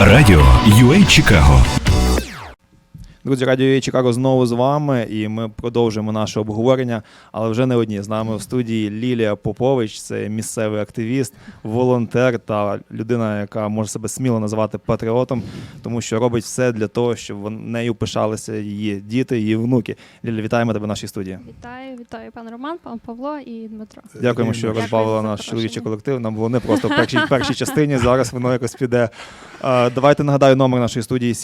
Радіо UA Чикаго Друзі, радіо Чикаго знову з вами, і ми продовжуємо наше обговорення, але вже не одні. З нами в студії Лілія Попович, це місцевий активіст, волонтер та людина, яка може себе сміло називати патріотом, тому що робить все для того, щоб нею пишалися її діти, її внуки. Ліля, вітаємо тебе в нашій студії. Вітаю, вітаю пан Роман, пан Павло і Дмитро. Дякуємо, що Дякую розбавила наш чоловічий колектив. Нам було не просто в першій, першій частині. Зараз воно якось піде. Давайте нагадаю номер нашої студії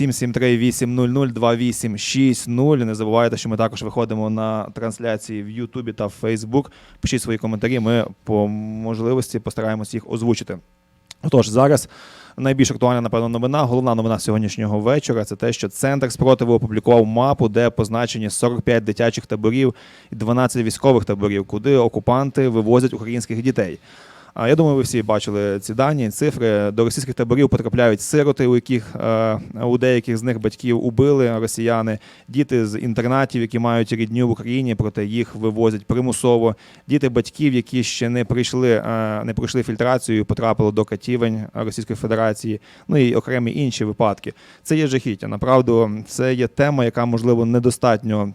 773-800-2860. Не забувайте, що ми також виходимо на трансляції в Ютубі та в Фейсбук. Пишіть свої коментарі. Ми по можливості постараємось їх озвучити. Отож, зараз найбільш актуальна, напевно, новина. Головна новина сьогоднішнього вечора це те, що центр спротиву опублікував мапу, де позначені 45 дитячих таборів і 12 військових таборів, куди окупанти вивозять українських дітей. Я думаю, ви всі бачили ці дані, цифри. До російських таборів потрапляють сироти, у яких е, у деяких з них батьків убили росіяни, діти з інтернатів, які мають рідню в Україні, проте їх вивозять примусово. Діти батьків, які ще не прийшли, е, не пройшли фільтрацію, потрапили до катівень Російської Федерації. Ну і окремі інші випадки. Це є жахіття. Направду, це є тема, яка можливо недостатньо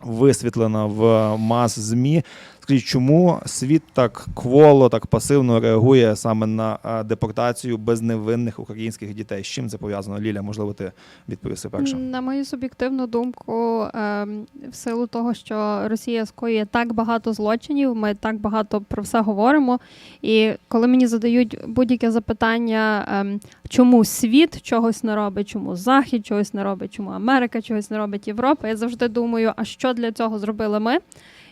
висвітлена в мас змі. Скажіть, чому світ так кволо, так пасивно реагує саме на депортацію безневинних українських дітей? З чим це пов'язано? Ліля, можливо, ти відповіси перша. На мою суб'єктивну думку, ем, в силу того, що Росія скоює так багато злочинів, ми так багато про все говоримо. І коли мені задають будь-яке запитання, ем, чому світ чогось не робить, чому Захід чогось не робить, чому Америка чогось не робить, Європа, я завжди думаю, а що для цього зробили ми?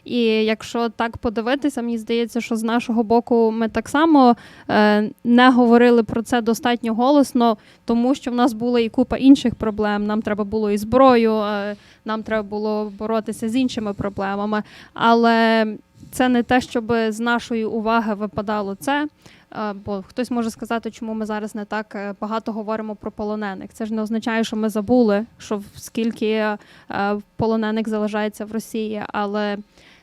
І якщо так подивитися, мені здається, що з нашого боку ми так само е, не говорили про це достатньо голосно, тому що в нас була і купа інших проблем. Нам треба було і зброю, е, нам треба було боротися з іншими проблемами. Але це не те, щоб з нашої уваги випадало це. Е, Бо хтось може сказати, чому ми зараз не так е, багато говоримо про полонених. Це ж не означає, що ми забули, що скільки е, полонених залишається в Росії, але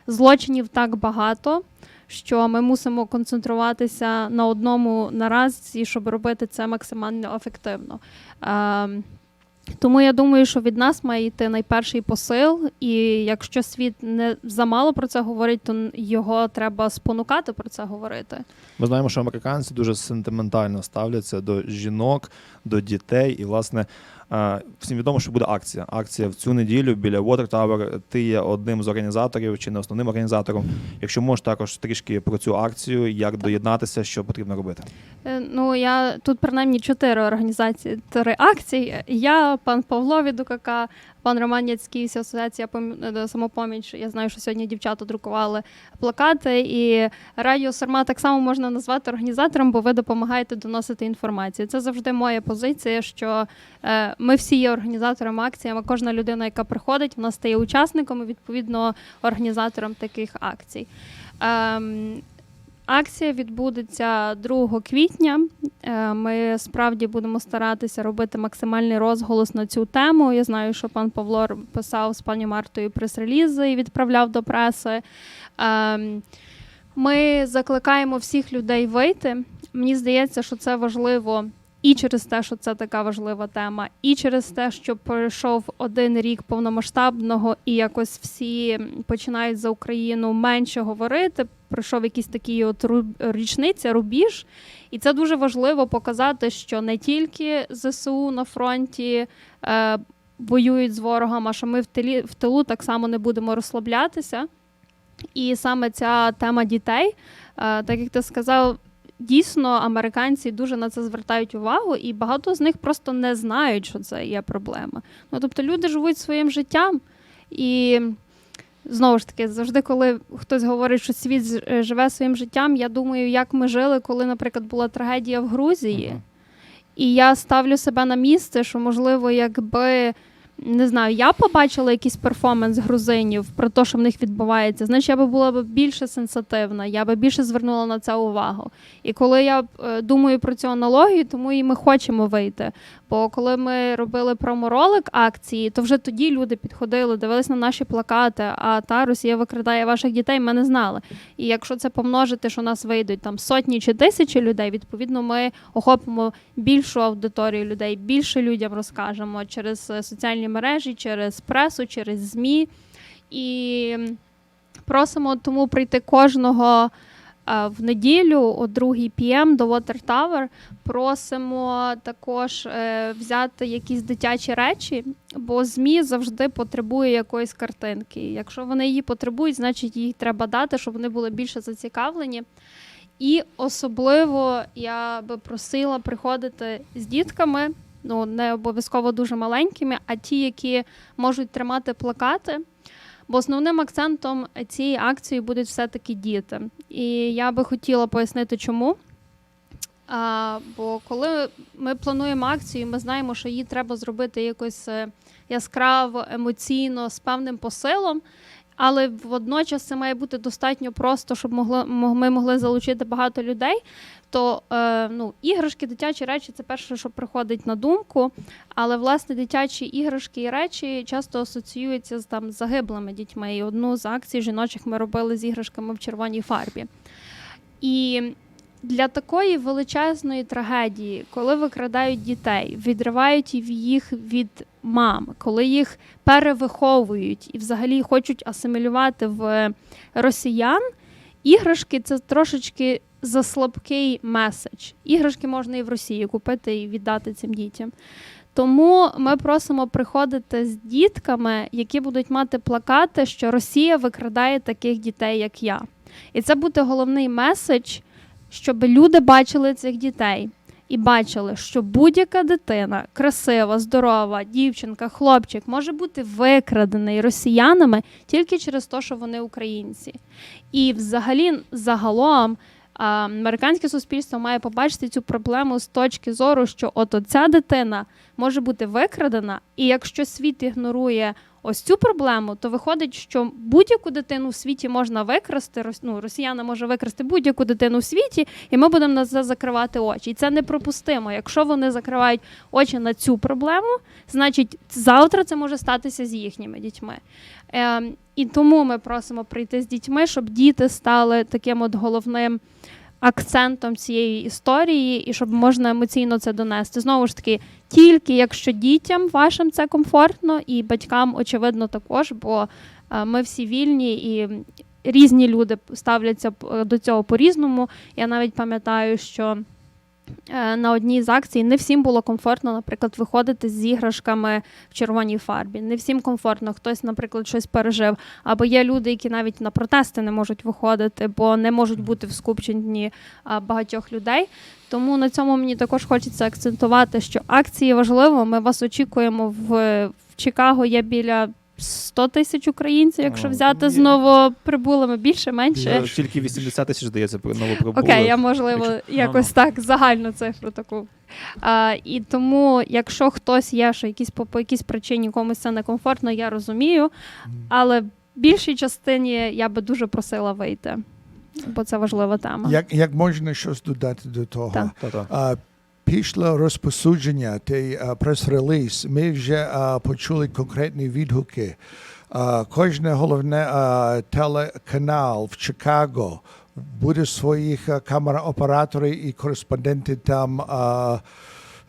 злочинів так багато, що ми мусимо концентруватися на одному наразі, щоб робити це максимально ефективно. Е, Тому я думаю, що від нас має йти найперший посил, і якщо світ не замало про це говорить, то його треба спонукати про це говорити. Ми знаємо, що американці дуже сентиментально ставляться до жінок, до дітей. І, власне, всім відомо, що буде акція. Акція в цю неділю біля Water Tower. Ти є одним з організаторів чи не основним організатором. Якщо можеш також трішки про цю акцію, як доєднатися, що потрібно робити. Е, Ну, я тут принаймні чотири організації, три акції. Я, пан Павло від УКК, пан Роман Яцький, асоціація е, самопоміч. Я знаю, що сьогодні дівчата друкували плакати. І Радіо Сарма так само можна назвати організатором, бо ви допомагаєте доносити інформацію. Це завжди моя позиція, що е, ми всі є організаторами акції, а кожна людина, яка приходить, вона стає учасником і відповідно організатором таких акцій. Акція відбудеться 2 квітня. Е, Ми справді будемо старатися робити максимальний розголос на цю тему. Я знаю, що пан Павло писав з пані Мартою прес-релізи і відправляв до преси. Ем, Ми закликаємо всіх людей вийти. Мені здається, що це важливо і через те, що це така важлива тема, і через те, що пройшов один рік повномасштабного, і якось всі починають за Україну менше говорити. Пройшов якийсь такий от річниця, рубіж, і це дуже важливо показати, що не тільки ЗСУ на фронті е, воюють з ворогом, а що ми в тилі в тилу так само не будемо розслаблятися. І саме ця тема дітей, е, так як ти сказав, дійсно американці дуже на це звертають увагу, і багато з них просто не знають, що це є проблема. Ну тобто люди живуть своїм життям, і знову ж таки, завжди, коли хтось говорить, що світ е, живе своїм життям, я думаю, як ми жили, коли, наприклад, була трагедія в Грузії. Мгм. І я ставлю себе на місце, що можливо, якби не знаю, я побачила якийсь перформанс грузинів про те, що в них відбувається, значить я би була б більше сенситивна, я би більше звернула на це увагу. І коли я е, думаю про цю аналогію, тому і ми хочемо вийти. Бо коли ми робили проморолик акції, то вже тоді люди підходили, дивились на наші плакати. А та Росія викрадає ваших дітей. Ми не знали. І якщо це помножити, що у нас вийдуть там сотні чи тисячі людей, відповідно, ми охопимо більшу аудиторію людей, більше людям розкажемо через е, соціальні мережі, через пресу, через ЗМІ. І просимо тому прийти кожного в неділю о 2 пм до Water Tower. Просимо також е, взяти якісь дитячі речі, бо ЗМІ завжди потребує якоїсь картинки. Якщо вони її потребують, значить їх треба дати, щоб вони були більше зацікавлені. І особливо я би просила приходити з дітками, ну не обов'язково дуже маленькими, а ті, які можуть тримати плакати. Бо основним акцентом цієї акції будуть все-таки діти. І я би хотіла пояснити, чому. А, бо коли ми плануємо акцію, ми знаємо, що її треба зробити якось е, яскраво, емоційно, з певним посилом. Але водночас це має бути достатньо просто, щоб могло, ми могли залучити багато людей. То е, ну, іграшки, дитячі речі це перше, що приходить на думку. Але власне дитячі іграшки і речі часто асоціюються з там загиблими дітьми. І одну з акцій жіночих ми робили з іграшками в червоній фарбі. І для такої величезної трагедії, коли викрадають дітей, відривають їх від мам, коли їх перевиховують і взагалі хочуть асимілювати в росіян, іграшки це трошечки заслабкий меседж. Іграшки можна і в Росії купити і віддати цим дітям. Тому ми просимо приходити з дітками, які будуть мати плакати, що Росія викрадає таких дітей, як я. І це буде головний меседж, щоб люди бачили цих дітей і бачили, що будь-яка дитина, красива, здорова, дівчинка, хлопчик може бути викрадений росіянами тільки через те, що вони українці. І взагалі, загалом, американське суспільство має побачити цю проблему з точки зору, що от ця дитина може бути викрадена, і якщо світ ігнорує ось цю проблему, то виходить, що будь-яку дитину в світі можна викрасти. Ну, росіяни може викрасти будь-яку дитину в світі, і ми будемо на це закривати очі. І це непропустимо. Якщо вони закривають очі на цю проблему, значить завтра це може статися з їхніми дітьми. Ем, і тому ми просимо прийти з дітьми, щоб діти стали таким от головним акцентом цієї історії, і щоб можна емоційно це донести. Знову ж таки, тільки якщо дітям вашим це комфортно, і батькам, очевидно, також, бо е, ми всі вільні і різні люди ставляться до цього по-різному. Я навіть пам'ятаю, що. Е, На одній з акцій не всім було комфортно, наприклад, виходити з іграшками в червоній фарбі. Не всім комфортно, хтось, наприклад, щось пережив. Або є люди, які навіть на протести не можуть виходити, бо не можуть бути в скупченні багатьох людей. Тому на цьому мені також хочеться акцентувати, що акції важливо. Ми вас очікуємо в, в Чикаго. Є біля 100 тисяч українців, якщо О, взяти з є. новоприбулими більше, менше. Тільки 80 тисяч, здається, новоприбулих. Окей, я можливо Якщо- якось так загальну цифру таку. А, і тому, якщо хтось є, що якісь по, по якійсь причині комусь це некомфортно, я розумію. Але більшій частині я би дуже просила вийти, бо це важлива тема. Як, як можна щось додати до того? Так. Та-та. А, після розпосудження той прес-реліз ми вже а, почули конкретні відгуки. А, кожне головне телеканал в Чикаго буде своїх а, камераоператорів і кореспонденти там.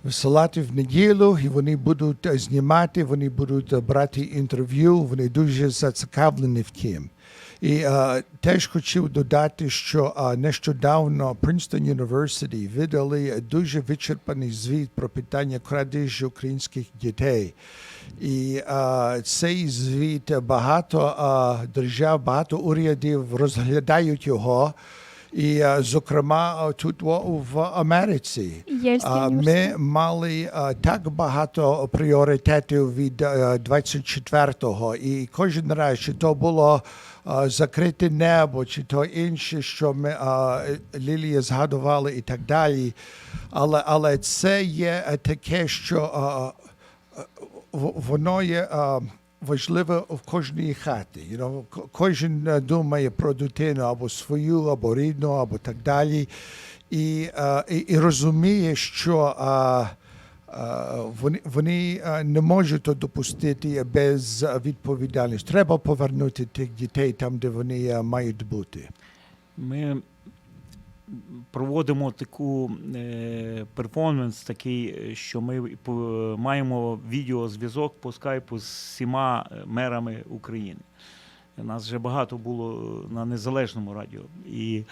Висилати в неділю, і вони будуть знімати, вони будуть брати інтерв'ю, вони дуже зацікавлені в тім. І е, теж хотів додати, що е, нещодавно Princeton University видали дуже вичерпаний звіт про питання крадежі українських дітей. І е, цей звіт багато е, держав, багато урядів розглядають його. І, зокрема, тут в Америці. А. Ми мали а, так багато пріоритетів від а, 24-го, і кожен раз, чи то було а, закрите небо, чи то інше, що ми Лілія згадували і так далі. Але, але це є е, таке, що воно є. Важливе в кожній хаті. You know, кожен е, думає про дитину або свою, або рідну, або так далі. І, е, і, і розуміє, що вони, вони не можуть допустити без відповідальності. Треба повернути тих дітей там, де вони мають бути. Ми проводимо таку е, перформанс, такий, що ми маємо відеозв'язок по скайпу з всіма е, мерами України. Нас вже багато було на незалежному радіо. І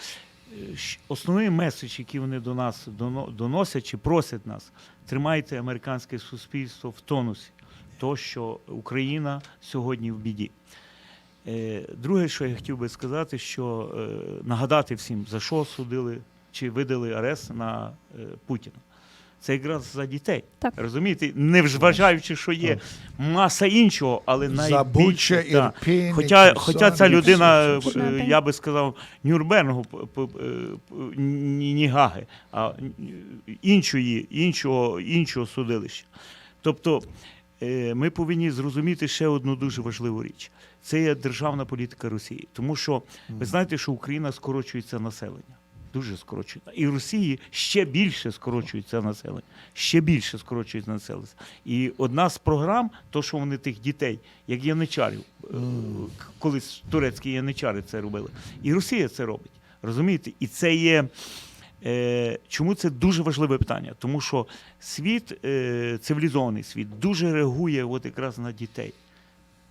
основний меседж, який вони до нас доносять чи просять нас, тримайте американське суспільство в тонусі, то що Україна сьогодні в біді. Е, Друге, що я хотів би сказати, що е, нагадати всім, за що судили чи видали арест на е, Путіна. Це якраз за дітей. Так. Розумієте, не вважаючи, що є маса іншого, але найбільше. да. Хоча, хоча ця людина, е, все. я би сказав, Нюрнбергу п- п- ні, Гаги, а іншої, іншого, іншого судилища. Тобто е, ми повинні зрозуміти ще одну дуже важливу річ. Це є державна політика Росії. Тому що ви знаєте, що Україна скорочується населення. Дуже скорочується. І Росії ще більше скорочується населення. Ще більше скорочується населення. І одна з програм, то що вони тих дітей, як яничарів, е, колись турецькі яничари це робили. І Росія це робить. Розумієте? І це є. Е, чому це дуже важливе питання? Тому що світ, е, цивілізований світ, дуже реагує от якраз на дітей.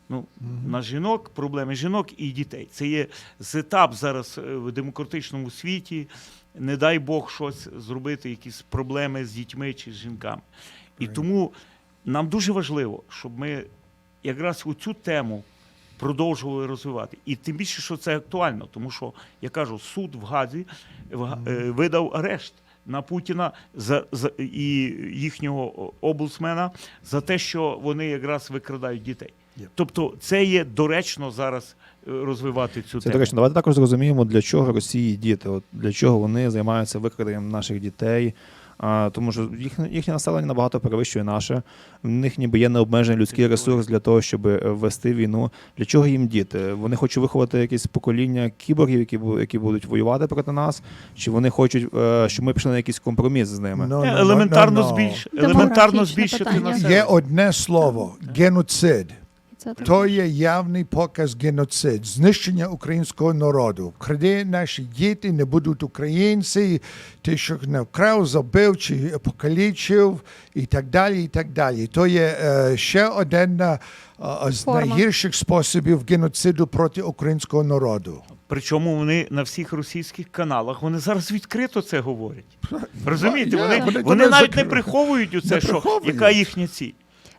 Ну, на жінок, проблеми жінок і дітей. Це є етап зараз е, в демократичному світі. Не дай Бог щось зробити, якісь проблеми з дітьми чи з жінками. І тому нам дуже важливо, щоб ми якраз у цю тему продовжували розвивати. І тим більше, що це актуально, тому що я кажу, суд в Газі е, видав арешт на Путіна за, за і їхнього облсмена за те, що вони якраз викрадають дітей. Yep. Тобто, це є доречно зараз е, розвивати цю Це тему. до речі, давайте також зрозуміємо, для чого Росії діти, от для чого вони займаються викраденням наших дітей. А, тому що їхнє, їхнє населення набагато перевищує наше. В них ніби є необмежений людський ресурс для того, щоб е, вести війну. Для чого їм діти? Вони хочуть виховати якесь покоління кіборгів, які бу- які будуть воювати проти нас, чи вони хочуть, е, щоб ми пішли на якийсь компроміс з ними? No, no, no, елементарно, no, no. збільш, елементарно збільшити населення. Є одне слово геноцид. Це То є явний показ геноцид, знищення українського народу. Кради наші діти не будуть українці, ті, що не вкрав, забив чи покалічив, і так далі. і так далі. То є е, ще один е, з Форма. найгірших способів геноциду проти українського народу. Причому вони на всіх російських каналах вони зараз відкрито це говорять. Розумієте, вони, вони вони навіть не приховують у це, що яка їхня ціль.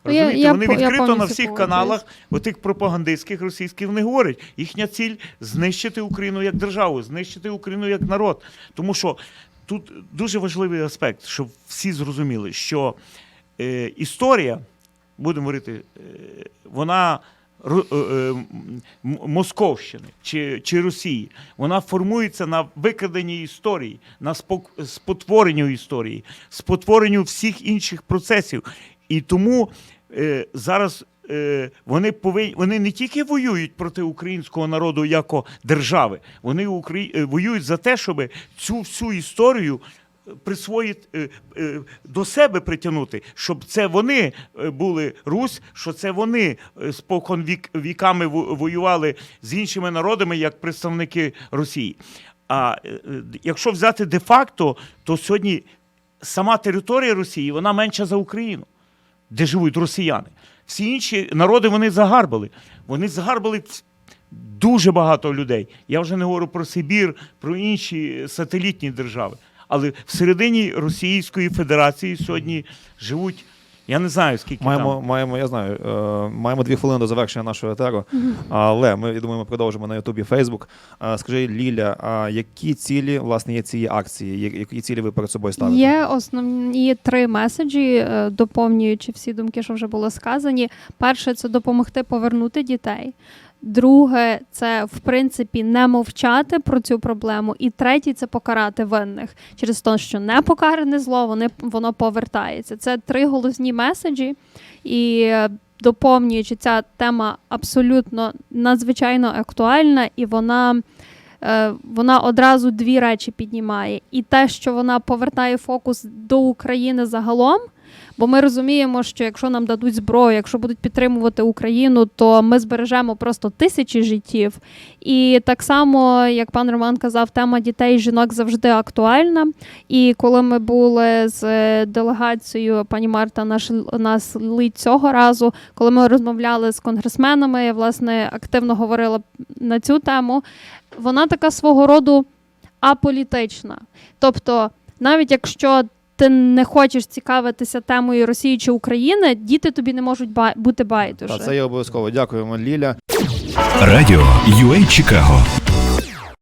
Ну, я- Розумієте, я вони я відкрито на всіх погоджуюсь. каналах, отих пропагандистських російських, вони говорять, їхня ціль знищити Україну як державу, знищити Україну як народ. Тому що тут дуже важливий аспект, щоб всі зрозуміли, що е, історія, будемо говорити, е, вона е, е, Московщини чи, чи Росії, вона формується на викраденні історії, на спотворенню історії, спотворенню всіх інших процесів. І тому е, зараз е, вони повинні вони не тільки воюють проти українського народу як держави, вони Украї... е, воюють за те, щоб цю всю історію присвоїти е, е, до себе притягнути, щоб це вони е, були Русь, що це вони е, спокон вік, віками воювали з іншими народами як представники Росії. А е, е, якщо взяти де-факто, то сьогодні сама територія Росії вона менша за Україну, де живуть росіяни. Всі інші народи вони загарбали. Вони загарбали дуже багато людей. Я вже не говорю про Сибір, про інші сателітні держави. Але всередині Російської Федерації сьогодні живуть, я не знаю скільки Маємо, там. маємо, я знаю, е, маємо дві хвилини до завершення нашого етеру. Але ми я думаю, ми продовжимо на Ютубі Фейсбук. Е, Скажи, Ліля, а які цілі власне є цієї акції? Я- Які цілі ви перед собою ставите? Є основні три меседжі, е, доповнюючи всі думки, що вже було сказані. Перше це допомогти повернути дітей. Друге, це в принципі не мовчати про цю проблему. І третє це покарати винних через те, що не покаране зло, вони воно повертається. Це три головні меседжі. І е, доповнюючи, ця тема абсолютно надзвичайно актуальна, і вона е, вона одразу дві речі піднімає. І те, що вона повертає фокус до України загалом, Бо ми розуміємо, що якщо нам дадуть зброю, якщо будуть підтримувати Україну, то ми збережемо просто тисячі життів. І так само, як пан Роман казав, тема дітей і жінок завжди актуальна. І коли ми були з е, делегацією, пані Марта наш нас цього разу, коли ми розмовляли з конгресменами, я власне активно говорила на цю тему. Вона така свого роду аполітична. Тобто, навіть якщо ти не хочеш цікавитися темою Росії чи України, діти тобі не можуть ба- бути байдуже. Та це є обов'язково. Дякуємо, Ліля. Радіо UA Чикаго